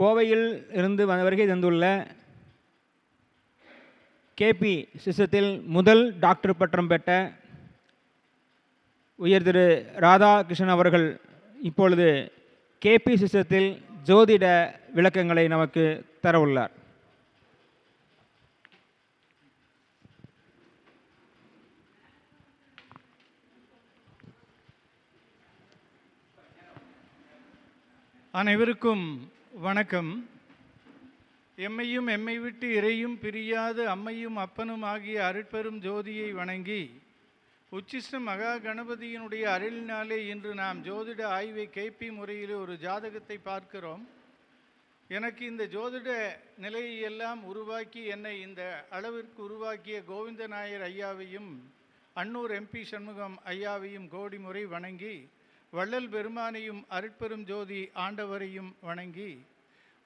கோவையில் இருந்து வருகை தந்துள்ள கேபி சிஸ்டத்தில் முதல் டாக்டர் பட்டம் பெற்ற உயர் திரு ராதாகிருஷ்ணன் அவர்கள் இப்பொழுது கேபி சிஸ்டத்தில் ஜோதிட விளக்கங்களை நமக்கு தர உள்ளார். அனைவருக்கும் வணக்கம். எம்மையும் எம்மை விட்டு இறையும் பிரியாது அம்மையும் அப்பனும் ஆகிய அருட்பெரும் ஜோதியை வணங்கி உச்சிஷ்ட மகா கணபதியினுடைய அருளினாலே இன்று நாம் ஜோதிட ஆய்வை கேபி முறையிலே ஒரு ஜாதகத்தை பார்க்கிறோம். எனக்கு இந்த ஜோதிட நிலையை எல்லாம் உருவாக்கி என்னை இந்த அளவிற்கு உருவாக்கிய கோவிந்த நாயர் ஐயாவையும் அன்னூர் எம்பி சண்முகம் ஐயாவையும் கோடி முறை வணங்கி வள்ளல் பெருமானையும் அருட்பெரும் ஜோதி ஆண்டவரையும் வணங்கி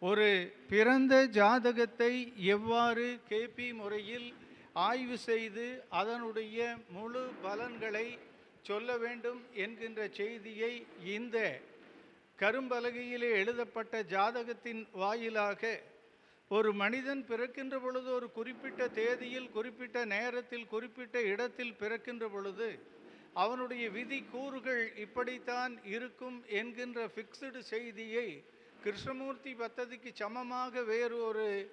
ஒரு பிறந்த ஜாதகத்தை எவ்வாறு கேபி முறையில் ஆய்வு செய்து அதனுடைய முழு பலன்களை சொல்ல வேண்டும் என்கின்ற செய்தியை இந்த கரும்பலகையிலே எழுதப்பட்ட ஜாதகத்தின் வாயிலாக ஒரு மனிதன் பிறக்கின்ற பொழுது ஒரு குறிப்பிட்ட தேதியில் குறிப்பிட்ட நேரத்தில் குறிப்பிட்ட இடத்தில் பிறக்கின்ற பொழுது அவனுடைய விதி கூறுகள் இப்படித்தான் இருக்கும் என்கின்ற ஃபிக்ஸ்டு செய்தியை கிருஷ்ணமூர்த்தி பத்ததிக்கு சமமாக வேறு ஒரு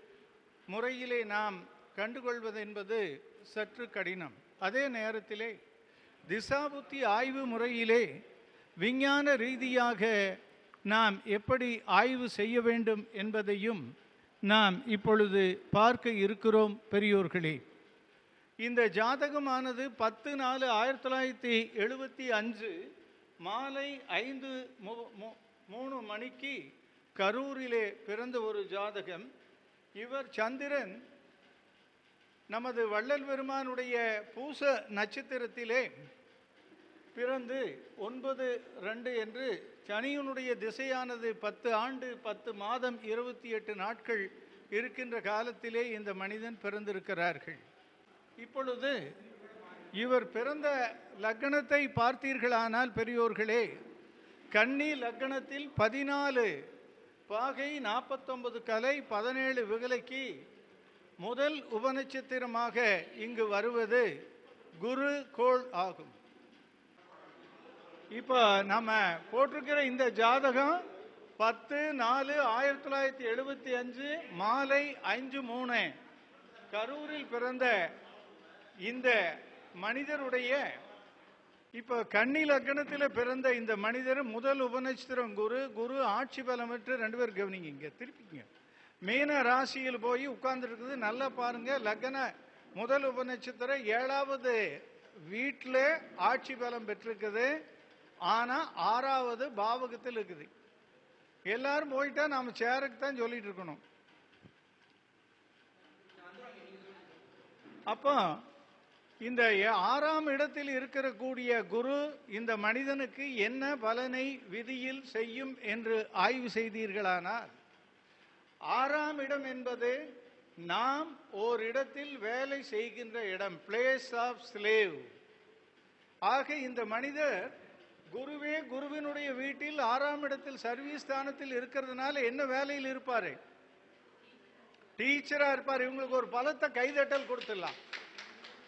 முறையிலே நாம் கண்டுகொள்வது என்பது சற்று கடினம். அதே நேரத்திலே திசாபுத்தி ஆய்வு முறையிலே விஞ்ஞான ரீதியாக நாம் எப்படி ஆய்வு செய்ய வேண்டும் என்பதையும் நாம் இப்பொழுது பார்க்க இருக்கிறோம் பெரியோர்களே. இந்த ஜாதகமானது பத்து நாலு ஆயிரத்தி தொள்ளாயிரத்தி எழுபத்தி அஞ்சு மாலை ஐந்து மு- மூணு மணிக்கு கரூரிலே பிறந்த ஒரு ஜாதகம். இவர் சந்திரன் நமது வள்ளல் பெருமானுடைய பூச நட்சத்திரத்திலே பிறந்து ஒன்பது ரெண்டு என்று சனியனுடைய திசையானது பத்து ஆண்டு பத்து மாதம் இருபத்தி எட்டு நாட்கள் இருக்கின்ற காலத்திலே இந்த மனிதன் பிறந்திருக்கிறார்கள். இப்பொழுது இவர் பிறந்த லக்னத்தை பார்த்தீர்களானால் பெரியோர்களே கன்னி லக்னத்தில் பதினாலு பாகை நாற்பத்தொன்பது கலை பதினேழு விகலைக்கு முதல் உபநட்சத்திரமாக இங்கு வருவது குரு கோள் ஆகும். இப்போ நம்ம போட்டிருக்கிற இந்த ஜாதகம் பத்து நாலு ஆயிரத்தி தொள்ளாயிரத்தி எழுபத்தி அஞ்சு மாலை அஞ்சு மூணு. கரூரில் பிறந்த இந்த மனிதருடைய இப்போ கன்னி லக்னத்தில் பிறந்த இந்த மனிதர் முதல் உபநட்சத்திரம் குரு குரு ஆட்சி பலம் பெற்று ரெண்டு பேர் கவனிங்க இங்க திருப்பிங்க. மீன ராசியில் போய் உட்கார்ந்துருக்குது நல்லா பாருங்க லக்ன முதல் உபநட்சத்திரம் ஏழாவது வீட்டில் ஆட்சி பலம் பெற்றிருக்குது ஆனா ஆறாவது பாவகத்தில் இருக்குது. எல்லாரும் போயிட்டா நாம சேருக்கு தான் சொல்லிட்டு இருக்கணும். அப்போ இந்த ஆறாம் இடத்தில் இருக்கக்கூடிய குரு இந்த மனிதனுக்கு என்ன பலனை விதியில் செய்யும் என்று ஆய்வு செய்தீர்களானால் ஆறாம் இடம் என்பது நாம் ஓரிடத்தில் வேலை செய்கின்ற இடம் பிளேஸ் ஆஃப் ஸ்லேவ் ஆக இந்த மனிதர் குருவே குருவினுடைய வீட்டில் ஆறாம் இடத்தில் சர்வீஸ் ஸ்தானத்தில் இருக்கிறதுனால என்ன வேலையில் இருப்பாரு? டீச்சரா இருப்பார். இவங்களுக்கு ஒரு பலத்தை கைதட்டல் கொடுத்துடலாம்.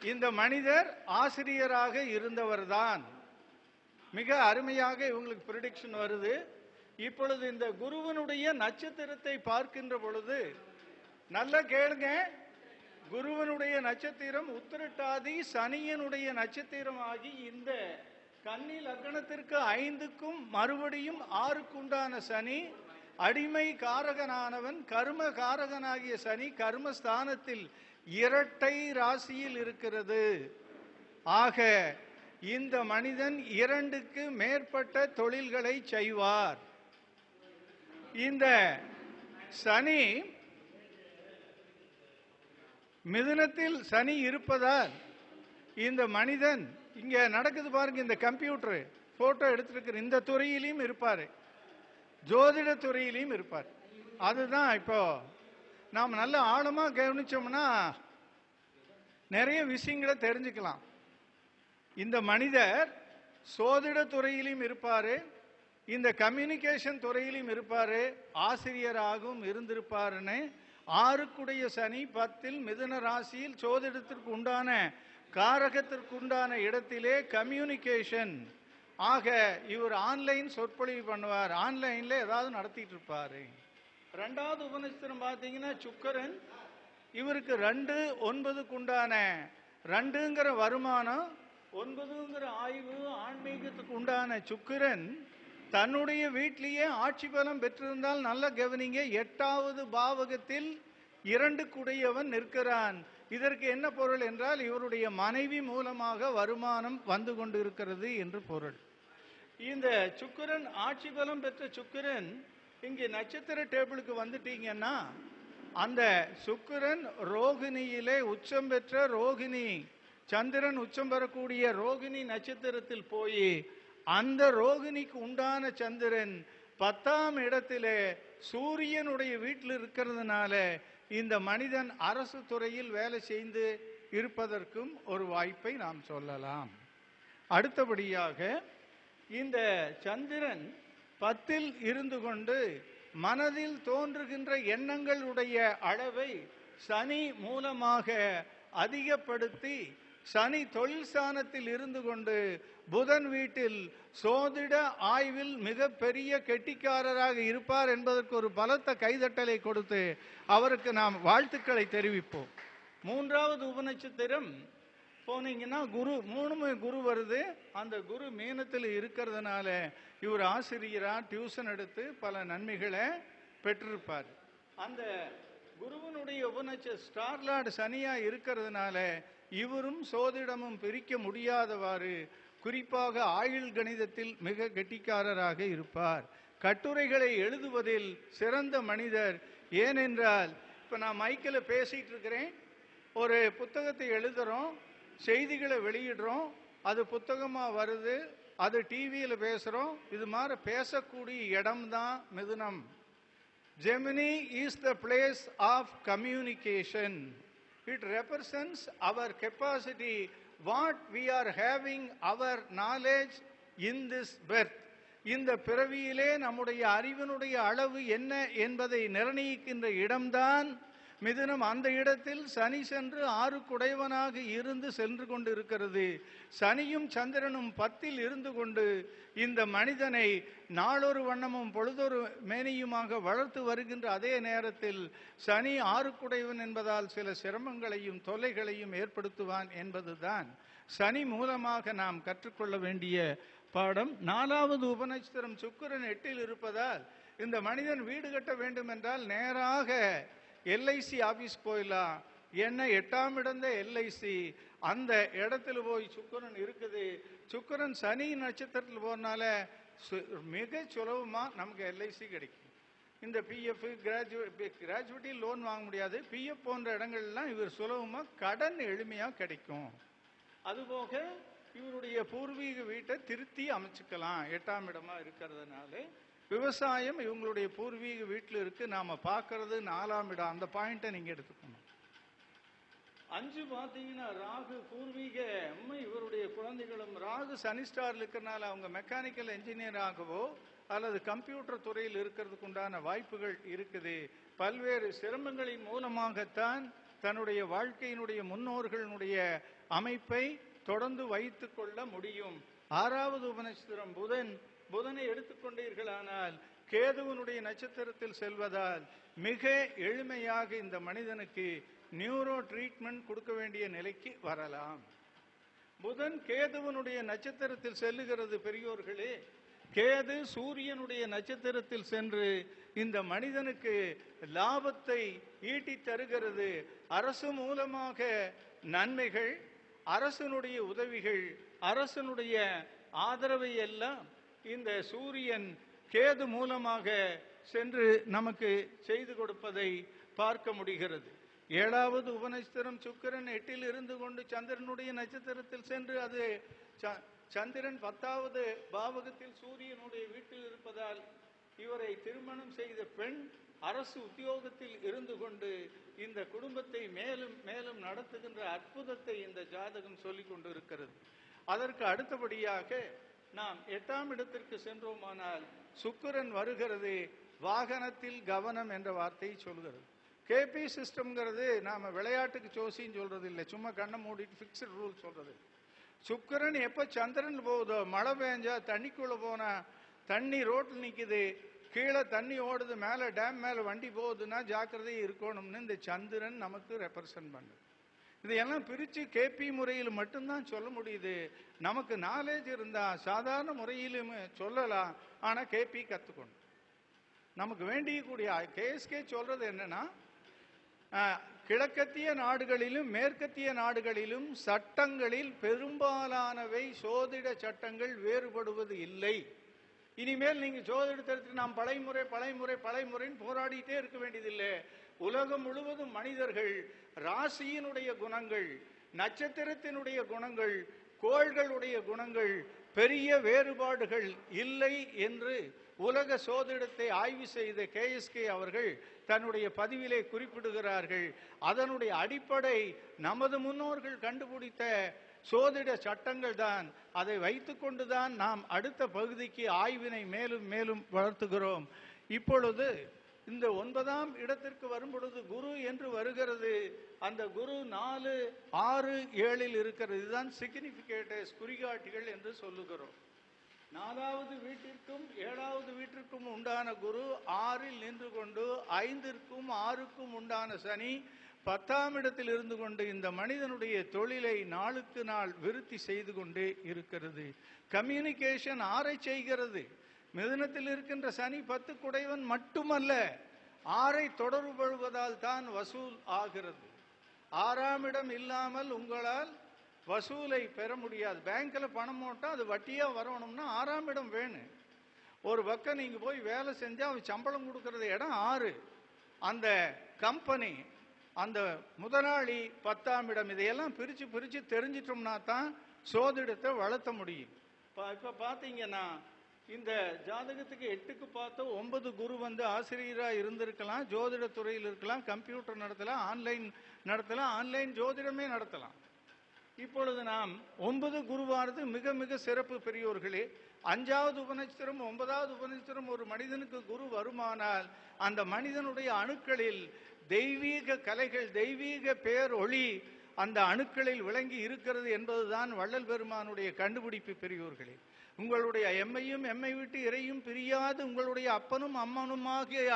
இந்த மனிதர் ஆசிரியராக இருந்தவர்தான். மிக அருமையாக இவங்களுக்கு ப்ரிடிக்ஷன் வருது. இப்பொழுது இந்த குருவனுடைய நட்சத்திரத்தை பார்க்கின்ற பொழுது நல்ல கேளுங்க. குருவனுடைய நட்சத்திரம் உத்திரட்டாதி சனியனுடைய நட்சத்திரம் ஆகி இந்த கன்னி லக்னத்திற்கு ஐந்துக்கும் மறுபடியும் ஆறுக்குண்டான சனி அடிமை காரகனானவன் கர்ம காரகனாகிய சனி கர்மஸ்தானத்தில் இரட்டை ராசியில் இருக்கிறது. ஆக இந்த மனிதன் இரண்டுக்கு மேற்பட்ட தொழில்களை செய்வார். இந்த சனி மிதுனத்தில் சனி இருப்பதால் இந்த மனிதன் இங்க நடக்குது பாருங்க இந்த கம்ப்யூட்டர் போட்டோ எடுத்திருக்கிற இந்த துறையிலையும் இருப்பார். ஜோதிட துறையிலையும் இருப்பார். அதுதான் இப்போ நாம் நல்ல ஆழமாக கவனித்தோம்னா நிறைய விஷயங்களை தெரிஞ்சுக்கலாம். இந்த மனிதர் சோதிட துறையிலும் இருப்பார் இந்த கம்யூனிகேஷன் துறையிலும் இருப்பார் ஆசிரியராகவும் இருந்திருப்பாருன்னு ஆறுக்குடைய சனி பத்தில் மிதுன ராசியில் சோதிடத்திற்கு உண்டான காரகத்திற்கு உண்டான இடத்திலே கம்யூனிகேஷன். ஆக இவர் ஆன்லைன் சொற்பொழிவு பண்ணுவார் ஆன்லைனில் ஏதாவது நடத்திட்டு இருப்பாரு. ரெண்டாவது உபநட்சத்திரம் பார்த்தீங்கன்னா சுக்கரன் இவருக்கு ரெண்டு ஒன்பதுக்கு உண்டான ரெண்டுங்கிற வருமானம் ஒன்பதுங்கிற ஆய்வு ஆன்மீகத்துக்கு உண்டான சுக்கிரன் தன்னுடைய வீட்டிலேயே ஆட்சி பலம் பெற்றிருந்தால் நல்ல கவனிங்க எட்டாவது பாவகத்தில் இரண்டு குடையவன் நிற்கிறான். இதற்கு என்ன பொருள் என்றால் இவருடைய மனைவி மூலமாக வருமானம் வந்து கொண்டு இருக்கிறது என்று பொருள். இந்த சுக்கிரன் ஆட்சி பலம் பெற்ற சுக்கிரன் இங்கே நட்சத்திர டேபிளுக்கு வந்துட்டீங்கன்னா அந்த சுக்கிரன் ரோகிணியிலே உச்சம் பெற்ற ரோகிணி சந்திரன் உச்சம் பெறக்கூடிய ரோகிணி நட்சத்திரத்தில் போய் அந்த ரோகிணிக்கு உண்டான சந்திரன் பத்தாம் இடத்திலே சூரியனுடைய வீட்டில் இருக்கிறதுனால இந்த மனிதன் அரசு துறையில் வேலை செய்து இருப்பதற்கும் ஒரு வாய்ப்பை நாம் சொல்லலாம். அடுத்தபடியாக இந்த சந்திரன் பத்தில் இருந்து கொண்டு மனதில் தோன்றுகின்ற எண்ணங்களுடைய அளவை சனி மூலமாக அதிகப்படுத்தி சனி தொழில் ஸ்தானத்தில் இருந்து கொண்டு புதன் வீட்டில் சோதிட ஆய்வில் மிகப்பெரிய கெட்டிக்காரராக இருப்பார் என்பதற்கு ஒரு பலத்த கைதட்டலை கொடுத்து அவருக்கு நாம் வாழ்த்துக்களை தெரிவிப்போம். மூன்றாவது உபநட்சத்திரம் போனீங்கன்னா குரு மூணுமே குரு வருது. அந்த குரு மீனத்தில் இருக்கிறதுனால இவர் ஆசிரியரா டியூஷன் எடுத்து பல நன்மைகளை பெற்றிருப்பார். அந்த குருவனுடைய உபநட்ச ஸ்டார்லார்டு சனியா இருக்கிறதுனால இவரும் சோதிடமும் பிரிக்க முடியாதவாறு குறிப்பாக ஆயுள் கணிதத்தில் மிக கெட்டிக்காரராக இருப்பார். கட்டுரைகளை எழுதுவதில் சிறந்த மனிதர் ஏனென்றால் இப்போ நான் மைக்கில் பேசிகிட்டு இருக்கிறேன். ஒரு புத்தகத்தை எழுதுகிறோம் செய்திகளை வெளியிடுறோம் அது புத்தகமாக வருது அது டிவியில் பேசுகிறோம் இது மாதிரி பேசக்கூடிய இடம்தான் மிதுனம். Gemini is the place of communication it represents our capacity what we are having our knowledge in this birth இந்த பிறவியிலே நம்முடைய அறிவினுடைய அளவு என்ன என்பதை நிர்ணயிக்கின்ற இடம்தான் மிதுனம் அந்த இடத்தில் சனி சென்று ஆறு குடைவனாக இருந்து சென்று கொண்டிருக்கிறது. சனியும் சந்திரனும் பத்தில் இருந்து கொண்டு இந்த மனிதனை நாளொரு வண்ணமும் பொழுதொரு மேனியுமாக வளர்த்து வருகின்ற அதே நேரத்தில் சனி ஆறு குடைவன் என்பதால் சில சிரமங்களையும் தொல்லைகளையும் ஏற்படுத்துவான் என்பதுதான் சனி மூலமாக நாம் கற்றுக்கொள்ள வேண்டிய பாடம். நாலாவது உபநட்சத்திரம் சுக்கிரன் எட்டில் இருப்பதால் இந்த மனிதன் வீடு கட்ட வேண்டும் என்றால் நேராக எல்ஐசி ஆஃபீஸ் போயிடலாம் என்ன எட்டாம் இடந்த எல்ஐசி. அந்த இடத்துல போய் சுக்கிரன் இருக்குது. சுக்கிரன் சனி நட்சத்திரத்தில் போனால சு- மிக சுலபமாக நமக்கு எல்ஐசி கிடைக்கும். இந்த பிஎஃப் கிராஜுவேட் கிராஜுவேட்டி லோன் வாங்க முடியாது. பிஎஃப் போன்ற இடங்கள்லாம் இவர் சுலபமாக கடன் எளிமையாக கிடைக்கும். அதுபோக இவருடைய பூர்வீக வீட்டை திருத்தி அமைச்சுக்கலாம். எட்டாம் இடமா இருக்கிறதுனால விவசாயம் இவங்களுடைய பூர்வீக வீட்டில் இருக்கு. நாம பார்க்கறது நாலாம் இடம். அந்த பாயிண்ட்டை நீங்க எடுத்துக்கணும் அஞ்சு பார்த்தீங்கன்னா ராகு பூர்வீக இவருடைய குழந்தைகளும் ராகு சனி ஸ்டார்ல இருக்கிறனால அவங்க மெக்கானிக்கல் என்ஜினியர் ஆகவோ அல்லது கம்ப்யூட்டர் துறையில் இருக்கிறதுக்கு உண்டான வாய்ப்புகள் இருக்குது. பல்வேறு சிரமங்களின் மூலமாகத்தான் தன்னுடைய வாழ்க்கையினுடைய முன்னோர்களுடைய அமைப்பை தொடர்ந்து வைத்துக் கொள்ள முடியும். ஆறாவது உபநட்சத்திரம் புதன் புதனை எடுத்துக்கொண்டீர்களானால் கேதுவனுடைய நட்சத்திரத்தில் செல்வதால் மிக எளிமையாக இந்த மனிதனுக்கு நியூரோ ட்ரீட்மெண்ட் கொடுக்க வேண்டிய நிலைக்கு வரலாம். புதன் கேதுவனுடைய நட்சத்திரத்தில் செல்லுகிறது பெரியோர்களே. கேது சூரியனுடைய நட்சத்திரத்தில் சென்று இந்த மனிதனுக்கு லாபத்தை ஈட்டி தருகிறது. அரசு மூலமாக நன்மைகள் அரசனுடைய உதவிகள் அரசனுடைய ஆதரவை எல்லாம் இந்த சூரியன் கேது மூலமாக சென்று நமக்கு செய்து கொடுப்பதை பார்க்க முடிகிறது. ஏழாவது உபநட்சத்திரம் சுக்கிரன் எட்டில் இருந்து கொண்டு சந்திரனுடைய நட்சத்திரத்தில் சென்று அது ச- சந்திரன் பத்தாவது பாவகத்தில் சூரியனுடைய வீட்டில் இருப்பதால் இவரை திருமணம் செய்த பெண் அரசு உத்தியோகத்தில் இருந்து கொண்டு இந்த குடும்பத்தை மேலும் மேலும் நடத்துகின்ற அற்புதத்தை இந்த ஜாதகம் சொல்லிக் கொண்டிருக்கிறது. அதற்கு அடுத்தபடியாக நாம் எட்டாம் இடத்திற்கு சென்றோமானால் சுக்கிரன் வருகிறது. வாகனத்தில் கவனம் என்ற வார்த்தையை சொல்கிறது. கேபி சிஸ்டம்ங்கிறது நாம விளையாட்டுக்கு ஜோசின்னு சொல்றது இல்லை சும்மா கண்ணை மூடிட்டு ஃபிக்ஸ்டு ரூல் சொல்றது. சுக்கிரன் எப்ப சந்திரன் போகுதோ மழை பெஞ்சா தண்ணிக்குள்ள போனா தண்ணி ரோட்டில் நிக்குது. கீழே தண்ணி ஓடுது மேலே டேம் மேலே வண்டி போகுதுன்னா ஜாக்கிரதை இருக்கணும்னு இந்த சந்திரன் நமக்கு ரெப்ரசன்ட் பண்ணுது இதையெல்லாம் பிரித்து கேபி முறையில் மட்டும்தான் சொல்ல முடியுது. நமக்கு நாலேஜ் இருந்தால் சாதாரண முறையிலும் சொல்லலாம். ஆனால் கேபி கற்றுக்கணும் நமக்கு வேண்டியக்கூடிய கேஎஸ்கே சொல்கிறது என்னன்னா கிழக்கத்திய நாடுகளிலும் மேற்கத்திய நாடுகளிலும் சட்டங்களில் பெரும்பாலானவை சோதிட சட்டங்கள் வேறுபடுவது இல்லை. இனிமேல் நீங்கள் ஜோதிடத்தை எடுத்து நாம் பழைமுறை பழைமுறை பழைமுறைன்னு போராடிட்டே இருக்க வேண்டியதில்லை. உலகம் முழுவதும் மனிதர்கள் ராசியினுடைய குணங்கள் நட்சத்திரத்தினுடைய குணங்கள் கோள்களுடைய குணங்கள் பெரிய வேறுபாடுகள் இல்லை என்று உலக சோதிடத்தை ஆய்வு செய்த கேஎஸ்கே அவர்கள் தன்னுடைய பதிவிலே குறிப்பிடுகிறார்கள். அதனுடைய அடிப்படை நமது முன்னோர்கள் கண்டுபிடித்த சோதிட சட்டங்கள் தான். அதை வைத்துக்கொண்டுதான் நாம் அடுத்த பகுதிக்கு ஆய்வினை மேலும் மேலும் வளர்த்துகிறோம். இப்பொழுது இந்த ஒன்பதாம் இடத்திற்கு வரும் பொழுது குரு என்று வருகிறது. அந்த குரு நாலு ஆறு ஏழில் இருக்கிறது. இதுதான் சிக்னிபிகேட்டர்ஸ் குறிகாட்டிகள் என்று சொல்லுகிறோம். நாலாவது வீட்டிற்கும் ஏழாவது வீட்டிற்கும் உண்டான குரு ஆறில் நின்று கொண்டு ஐந்திற்கும் ஆறுக்கும் உண்டான சனி பத்தாம் இடத்தில் இருந்து கொண்டு இந்த மனிதனுடைய தொழிலை நாளுக்கு நாள் விருத்தி செய்து கொண்டே இருக்கிறது. கம்யூனிகேஷன் ஆரை செய்கிறது. மிதுனத்தில் இருக்கின்ற சனி பத்து குடைவன் மட்டுமல்ல ஆரை தொடர்புபடுவதால் தான் வசூல் ஆகிறது. ஆறாம் இடம் இல்லாமல் உங்களால் வசூலை பெற முடியாது. பேங்க்ல பணம் போட்டால் அது வட்டியாக வரணும்னா ஆறாம் இடம் வேணும். ஒரு பக்கம் நீங்க போய் வேலை செஞ்சால் அவன் சம்பளம் கொடுக்கறது இடம் ஆறு. அந்த கம்பெனி அந்த முதலாளி பத்தாம் இடம் இதையெல்லாம் பிரிச்சு பிரிச்சு தெரிஞ்சிட்டோம்னா தான் சோதிடத்தை வளர்த்த முடியும். இப்ப இப்ப பாத்தீங்கன்னா இந்த ஜாதகத்துக்கு எட்டுக்கு பார்த்தா ஒன்பது குரு வந்து ஆசிரியராக இருந்திருக்கலாம் ஜோதிட துறையில் இருக்கலாம் கம்ப்யூட்டர் நடத்தலாம் ஆன்லைன் நடத்தலாம் ஆன்லைன் ஜோதிடமே நடத்தலாம். இப்பொழுது நாம் ஒன்பது குருவானது மிக மிக சிறப்பு பெரியோர்களே அஞ்சாவது உபநட்சத்திரம் ஒன்பதாவது உபநட்சத்திரம் ஒரு மனிதனுக்கு குரு வருமானால் அந்த மனிதனுடைய அணுக்களில் தெய்வீக கலைகள் தெய்வீக பேர் ஒளி அந்த அணுக்களில் விளங்கி இருக்கிறது என்பதுதான் வள்ளல் பெருமானுடைய கண்டுபிடிப்பு பெரியோர்களே. உங்களுடைய எம்மையும் எம்மை விட்டு இறையும் பிரியாது. உங்களுடைய அப்பனும் அம்மனுமாகிய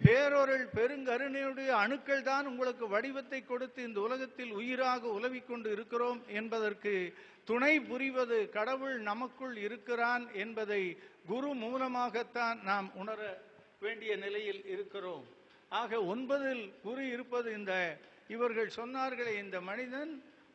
பேரொருள் பெருங்கருணையுடைய அணுக்கள் தான் உங்களுக்கு வடிவத்தை கொடுத்து இந்த உலகத்தில் உயிராக உலவிக்கொண்டு இருக்கிறோம் என்பதற்கு துணை புரிவது கடவுள் நமக்குள் இருக்கிறான் என்பதை குரு மூலமாகத்தான் நாம் உணர வேண்டிய நிலையில் இருக்கிறோம். ஆக ஒன்பதில் குரு இருப்பது இந்த இவர்கள் சொன்னார்களே இந்த மனிதன்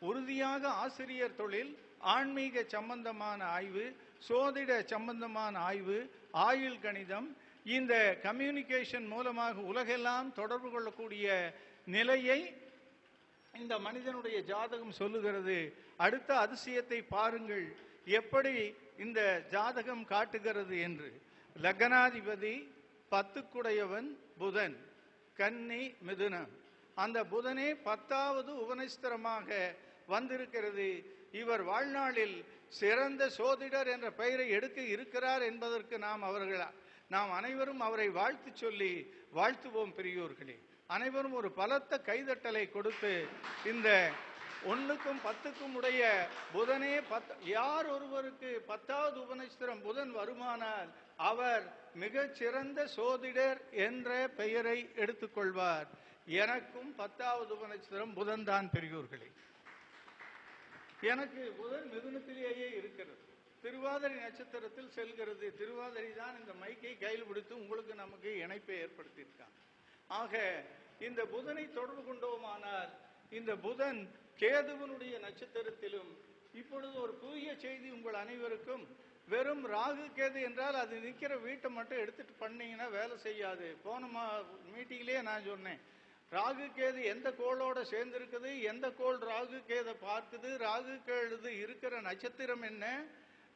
உறுதியாக ஆசிரியர் தொழில் ஆன்மீக சம்பந்தமான ஆய்வு சோதிட சம்பந்தமான ஆய்வு ஆயுள் கணிதம் இந்த கம்யூனிகேஷன் மூலமாக உலகெல்லாம் தொடர்பு கொள்ளக்கூடிய நிலையை இந்த மனிதனுடைய ஜாதகம் சொல்லுகிறது. அடுத்த அதிசயத்தை பாருங்கள். எப்படி இந்த ஜாதகம் காட்டுகிறது என்று. லக்னாதிபதி பத்துக்குடையவன் புதன் கன்னி மிதுனம். அந்த புதனே பத்தாவது உபனிஸ்தரமாக வந்திருக்கிறது. இவர் வாழ்நாளில் சிறந்த சோதிடர் என்ற பெயரை எடுக்க இருக்கிறார் என்பதற்கு நாம் அவர்கள் நாம் அனைவரும் அவரை வாழ்த்து சொல்லி வாழ்த்துவோம் பெரியோர்களே. அனைவரும் ஒரு பலத்த கைதட்டலை கொடுத்து இந்த ஒன்றுக்கும் பத்துக்கும் உடைய புதனே பத் யார் ஒருவருக்கு பத்தாவது உபநட்சத்திரம் புதன் வருமானால் அவர் மிகச்சிறந்த சோதிடர் என்ற பெயரை எடுத்துக்கொள்வார் எனக்கும் பத்தாவது உபநட்சத்திரம் புதன்தான் பெரியோர்களே. எனக்கு புதன் மிதுனத்திலேயே இருக்கிறது. திருவாதிரை நட்சத்திரத்தில் செல்கிறது. திருவாதிரை தான் இந்த மைக்கை கையில் பிடித்து உங்களுக்கு நமக்கு இணைப்பை ஏற்படுத்தியிருக்கான். ஆக இந்த புதனை தொடர்பு கொண்டோமானால் இந்த புதன் கேதுவனுடைய நட்சத்திரத்திலும் இப்பொழுது ஒரு புதிய செய்தி உங்கள் அனைவருக்கும் வெறும் ராகு கேது என்றால் அது நிற்கிற வீட்டை மட்டும் எடுத்துட்டு பண்ணீங்கன்னா வேலை செய்யாது. போன மீட்டிங்லேயே நான் சொன்னேன். ராகு கேது எந்த கோளோட சேர்ந்திருக்குது? எந்த கோள் ராகு கேதை பார்க்குது? ராகு கேது இருக்கிற நட்சத்திரம் என்ன?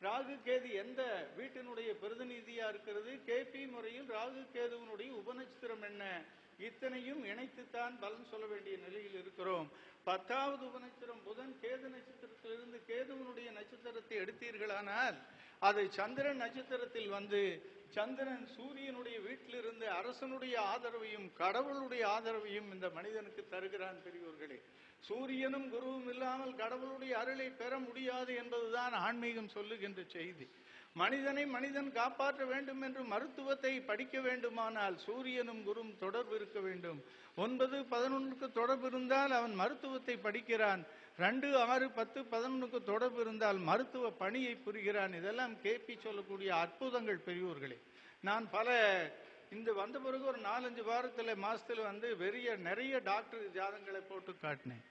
ராகு கேது எந்த வீட்டினுடைய பிரதிநிதியா இருக்கிறது? கேபி முறையில் ராகு கேதுவனுடைய உபநட்சத்திரம் என்ன? இத்தனையும் இணைத்துத்தான் பலன் சொல்ல வேண்டிய நிலையில் இருக்கிறோம். பத்தாவது உபநட்சத்திரம் புதன் கேது நட்சத்திரத்திலிருந்து கேதுவனுடைய நட்சத்திரத்தை எடுத்தீர்களானால் அது சந்திரன் நட்சத்திரத்தில் வந்து சந்திரன் சூரியனுடைய வீட்டிலிருந்து அரசனுடைய ஆதரவையும் கடவுளுடைய ஆதரவையும் இந்த மனிதனுக்கு தருகிறான் பெரியோர்களே. சூரியனும் குருவும் இல்லாமல் கடவுளுடைய அருளை பெற முடியாது என்பதுதான் ஆன்மீகம் சொல்லுகின்ற செய்தி. மனிதனை மனிதன் காப்பாற்ற வேண்டும் என்று மருத்துவத்தை படிக்க வேண்டுமானால் சூரியனும் குரும் தொடர்பு இருக்க வேண்டும். ஒன்பது பதினொன்றுக்கு தொடர்பு இருந்தால் அவன் மருத்துவத்தை படிக்கிறான். ரெண்டு ஆறு பத்து பதினொன்றுக்கு தொடர்பு இருந்தால் மருத்துவ பணியை புரிகிறான். இதெல்லாம் கேபி சொல்லக்கூடிய அற்புதங்கள் பெரியோர்களே. நான் பல இந்த வந்த பிறகு ஒரு நாலஞ்சு வாரத்தில் மாதத்தில் வந்து பெரிய நிறைய டாக்டர் ஜாதங்களை போட்டு காட்டினேன்.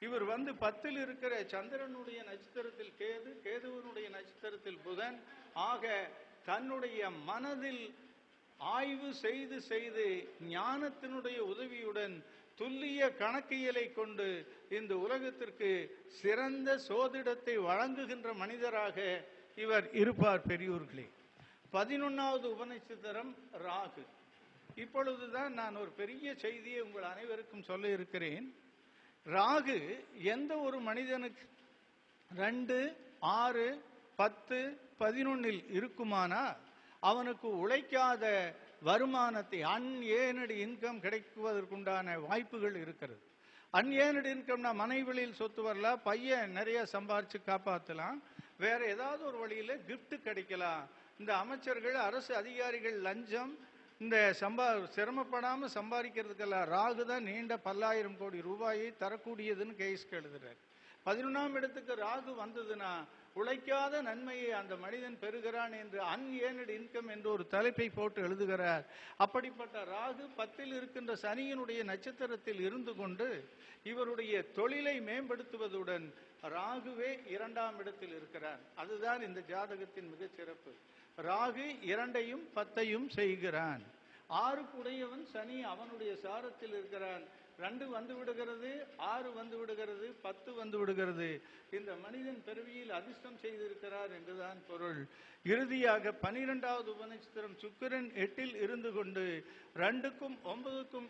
இவர் வந்து பத்தில் இருக்கிற சந்திரனுடைய நட்சத்திரத்தில் கேது கேதுவனுடைய நட்சத்திரத்தில் புதன். ஆக தன்னுடைய மனதில் ஆய்வு செய்து செய்து ஞானத்தினுடைய உதவியுடன் துல்லிய கணக்கியலை கொண்டு இந்த உலகத்திற்கு சிறந்த சோதிடத்தை வழங்குகின்ற மனிதராக இவர் இருப்பார் பெரியோர்களே. பதினொன்னாவது உபநட்சத்திரம் ராகு. இப்பொழுதுதான் நான் ஒரு பெரிய செய்தியை உங்கள் அனைவருக்கும் சொல்ல இருக்கிறேன். ராகு எந்த ஒரு மனிதனுக்கு ரெண்டு ஆறு பத்து பதினொன்னில் இருக்குமானா அவனுக்கு உழைக்காத வருமானத்தை அன் ஏனடி இன்கம் கிடைக்குவதற்குண்டான வாய்ப்புகள் இருக்கிறது. அன்ஏனடி இன்கம்னா மனைவிகளில் சொத்து வரல பையன் நிறைய சம்பாரிச்சு காப்பாற்றலாம் வேற ஏதாவது ஒரு வழியில் கிஃப்ட் கிடைக்கலாம். இந்த அமைச்சர்கள் அரசு அதிகாரிகள் லஞ்சம் இந்த சம்பா சிரமப்படாமல் சம்பாதிக்கிறதுக்கெல்லாம் ராகு தான் நீண்ட பல்லாயிரம் கோடி ரூபாயை தரக்கூடியதுன்னு கேஸ்க்கு எழுதுறார். பதினொன்றாம் இடத்துக்கு ராகு வந்ததுன்னா உழைக்காத நன்மையை அந்த மனிதன் பெறுகிறான் என்று அன்ஏனட் இன்கம் என்று ஒரு தலைப்பை போட்டு எழுதுகிறார். அப்படிப்பட்ட ராகு பத்தில் இருக்கின்ற சனியினுடைய நட்சத்திரத்தில் இருந்து கொண்டு இவருடைய தொழிலை மேம்படுத்துவதுடன் ராகுவே இரண்டாம் இடத்தில் இருக்கிறார். அதுதான் இந்த ஜாதகத்தின் மிகச் சிறப்பு. ராகு இரண்டையும் பத்தையும் செய்கிறான். ஆறுக்குடையவன் சனி அவனுடைய சாரத்தில் இருக்கிறான். ரெண்டு வந்து விடுகிறது ஆறு வந்து விடுகிறது பத்து வந்து விடுகிறது. இந்த மனிதன் பிறவியில் அதிர்ஷ்டம் செய்திருக்கிறார் என்றுதான் பொருள். இறுதியாக பனிரெண்டாவது உபநட்சத்திரம் சுக்கிரன் எட்டில் இருந்து கொண்டு ரெண்டுக்கும் ஒன்பதுக்கும்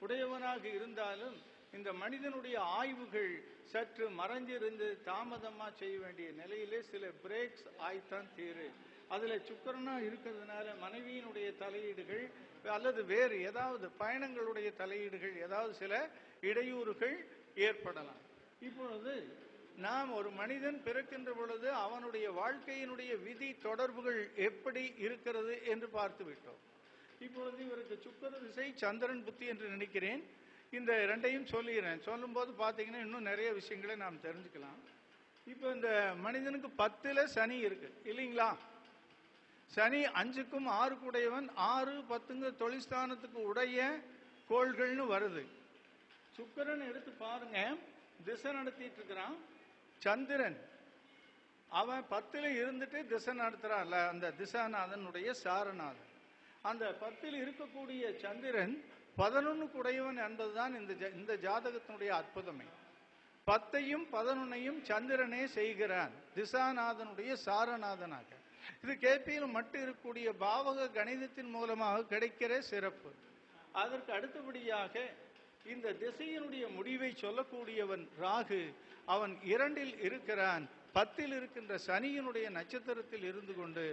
உடையவனாக இருந்தாலும் இந்த மனிதனுடைய ஆய்வுகள் சற்று மறைஞ்சிருந்து தாமதமா செய்ய வேண்டிய நிலையிலே சில பிரேக்ஸ் ஆய்த்தான் தீரு. அதுல சுக்கரனா இருக்கிறதுனால மனைவியினுடைய தலையீடுகள் அல்லது வேறு ஏதாவது பயணங்களுடைய தலையீடுகள் ஏதாவது சில இடையூறுகள் ஏற்படலாம். இப்பொழுது நாம் ஒரு மனிதன் பிறக்கின்ற பொழுது அவனுடைய வாழ்க்கையினுடைய விதி தொடர்புகள் எப்படி இருக்கிறது என்று பார்த்து விட்டோம். இப்பொழுது இவருக்கு சுக்கர திசை சந்திரன் புத்தி என்று நினைக்கிறேன். இந்த ரெண்டையும் சொல்லிடுறேன் சொல்லும்போது பார்த்தீங்கன்னா இன்னும் நிறைய விஷயங்களை நாம் தெரிஞ்சுக்கலாம். இப்போ இந்த மனிதனுக்கு பத்துல சனி இருக்கு. இல்லைங்களா? சனி அஞ்சுக்கும் ஆறுக்கு உடையவன் ஆறு பத்துங்க தொழில்ஸ்தானத்துக்கு உடைய கோள்கள்னு வருது. சுக்கரன் எடுத்து பாருங்க திசை நடத்திட்டு இருக்கிறான். சந்திரன் அவன் பத்தில் இருந்துட்டு திசை நடத்துறான்ல அந்த திசாநாதனுடைய சாரநாதன். அந்த பத்தில் இருக்கக்கூடிய சந்திரன் பதினொன்னுக்கு உடையவன் என்பதுதான் இந்த இந்த ஜாதகத்தினுடைய அற்புதமே. பத்தையும் பதினொன்னையும் சந்திரனே செய்கிறான் திசாநாதனுடைய சாரநாதனாக. இது கேபியில் மட்டும் இருக்கக்கூடிய பாவக கணிதத்தின் மூலமாக கிடைக்கிற சிறப்பு. அதற்கு அடுத்தபடியாக இந்த திசையினுடைய முடிவை சொல்லக்கூடியவன் ராகு. அவன் இரண்டில் இருக்கிறான். பத்தில் இருக்கின்ற சனியினுடைய நட்சத்திரத்தில் இருந்து கொண்டு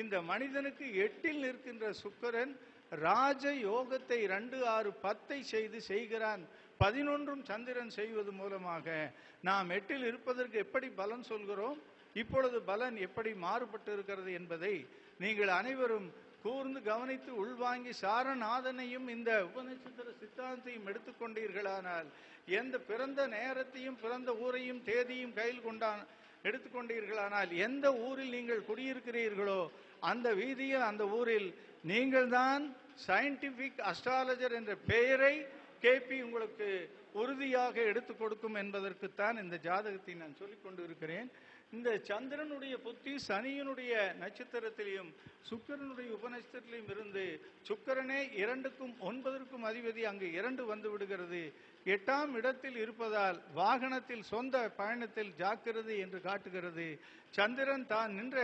இந்த மனிதனுக்கு எட்டில் நிற்கின்ற சுக்கரன் ராஜ யோகத்தை ரெண்டு ஆறு பத்தை செய்து செய்கிறான். பதினொன்றும் சந்திரன் செய்வது மூலமாக நாம் எட்டில் இருப்பதற்கு எப்படி பலன் சொல்கிறோம்? இப்பொழுது பலன் எப்படி மாறுபட்டு இருக்கிறது என்பதை நீங்கள் அனைவரும் கூர்ந்து கவனித்து உள்வாங்கி சாரநாதனையும் இந்த உபநிஷத்திர சித்தாந்தத்தையும் எடுத்துக்கொண்டீர்களானால் எந்த பிறந்த நேரத்தையும் பிறந்த ஊரையும் தேதியும் கையில் கொண்டான் எடுத்துக்கொண்டீர்களானால் எந்த ஊரில் நீங்கள் குடியிருக்கிறீர்களோ அந்த வீதியில் அந்த ஊரில் நீங்கள்தான் சயின்டிபிக் அஸ்ட்ராலஜர் என்ற பெயரை கேபி உங்களுக்கு உறுதியாக எடுத்துக் கொடுக்கும் என்பதற்குத்தான் இந்த ஜாதகத்தை நான் சொல்லிக் கொண்டு இருக்கிறேன் இந்த சந்திரனுடைய புத்தி சனியினுடைய நட்சத்திரத்திலையும் சுக்கிரனுடைய உபநட்சத்திரத்திலையும் இருந்து சுக்கிரனே இரண்டுக்கும் ஒன்பதற்கும் அதிபதி அங்கு இரண்டு வந்து விடுகிறது. எட்டாம் இடத்தில் இருப்பதால் வாகனத்தில் சொந்த பயணத்தில் ஜாக்கிரதை என்று காட்டுகிறது. சந்திரன் தான் நின்ற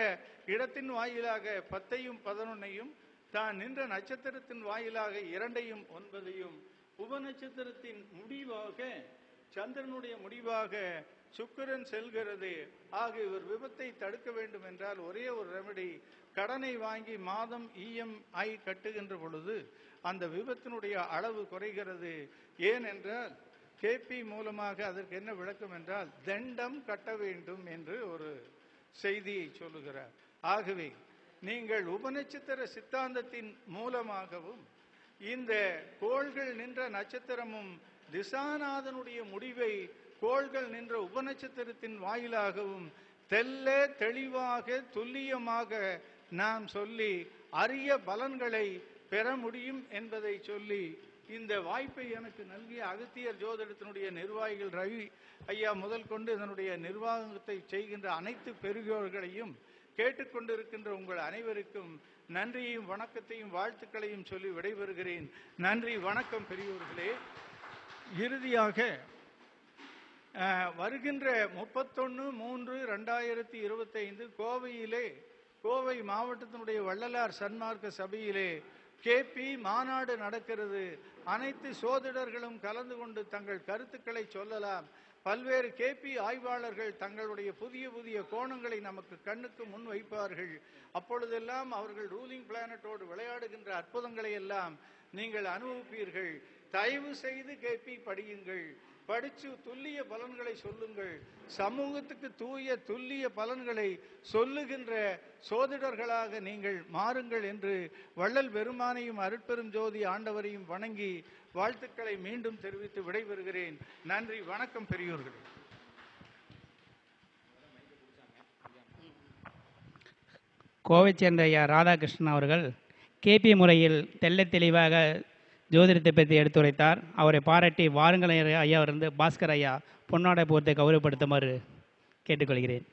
இடத்தின் வாயிலாக பத்தையும் பதினொன்னையும் தான் நின்ற நட்சத்திரத்தின் வாயிலாக இரண்டையும் ஒன்பதையும் உபநட்சத்திரத்தின் முடிவாக சந்திரனுடைய முடிவாக சுக்கிரன் செல்கிறது. ஆக இவர் விபத்தை தடுக்க வேண்டும் என்றால் ஒரே ஒரு ரெமடி கடனை வாங்கி மாதம் இஎம்ஐ கட்டுகின்ற பொழுது அந்த விபத்தினுடைய அளவு குறைகிறது. ஏனென்றால் கேபி மூலமாக அதற்கு என்ன விளக்கம் என்றால் தண்டம் கட்ட வேண்டும் என்று ஒரு செய்தியை சொல்லுகிறார். ஆகவே நீங்கள் உபநட்சத்திர சித்தாந்தத்தின் மூலமாகவும் இந்த கோள்கள் நின்ற நட்சத்திரமும் திசாநாதனுடைய முடிவை கோள்கள் நின்ற உபநட்சத்திரத்தின் வாயிலாகவும் தெல்ல தெளிவாக துல்லியமாக நாம் சொல்லி அரிய பலன்களை பெற முடியும் என்பதை சொல்லி இந்த வாய்ப்பை எனக்கு நல்கிய அகத்தியர் ஜோதிடத்தினுடைய நிர்வாகிகள் ரவி ஐயா முதல் கொண்டு இதனுடைய நிர்வாகத்தை செய்கின்ற அனைத்து பெருகியோர்களையும் கேட்டுக்கொண்டிருக்கின்ற உங்கள் அனைவருக்கும் நன்றியையும் வணக்கத்தையும் வாழ்த்துக்களையும் சொல்லி விடைபெறுகிறேன். நன்றி வணக்கம் பெரியோர்களே. இறுதியாக வருகின்ற முப்பத்தொன்று மூன்று ரெண்டாயிரத்தி இருபத்தைந்து கோவையிலே கோவை மாவட்டத்தினுடைய வள்ளலார் சன்மார்க்க சபையிலே கேபி மாநாடு நடக்கிறது. அனைத்து சோதிடர்களும் கலந்து கொண்டு தங்கள் கருத்துக்களை சொல்லலாம். பல்வேறு கேபி ஆய்வாளர்கள் தங்களுடைய புதிய புதிய கோணங்களை நமக்கு கண்ணுக்கு முன் வைப்பார்கள். அப்பொழுதெல்லாம் அவர்கள் ரூலிங் பிளானட்டோடு விளையாடுகின்ற அற்புதங்களை எல்லாம் நீங்கள் அனுபவிப்பீர்கள். தயவு செய்து கேபி படியுங்கள். படிச்சு துல்லிய பலன்களை சொல்லுங்கள். சமூகத்துக்கு தூய துல்லிய பலன்களை சொல்லுகின்ற சோதிடர்களாக நீங்கள் மாறுங்கள் என்று வள்ளல் பெருமானையும் அருட்பெரும் ஜோதி ஆண்டவரையும் வணங்கி வாழ்த்துக்களை மீண்டும் தெரிவித்து விடைபெறுகிறேன். நன்றி வணக்கம் பெரியோர்கள். கோவை சேர்ந்த ஐயா ராதாகிருஷ்ணன் அவர்கள் கேபி முறையில் தெல்ல தெளிவாக ஜோதிடத்தை பற்றி எடுத்துரைத்தார். அவரை பாராட்டி வாருங்கள் ஐயா அவரிருந்து பாஸ்கர் ஐயா பொன்னாடை போர்த்தை கௌரவப்படுத்துமாறு கேட்டுக்கொள்கிறேன்.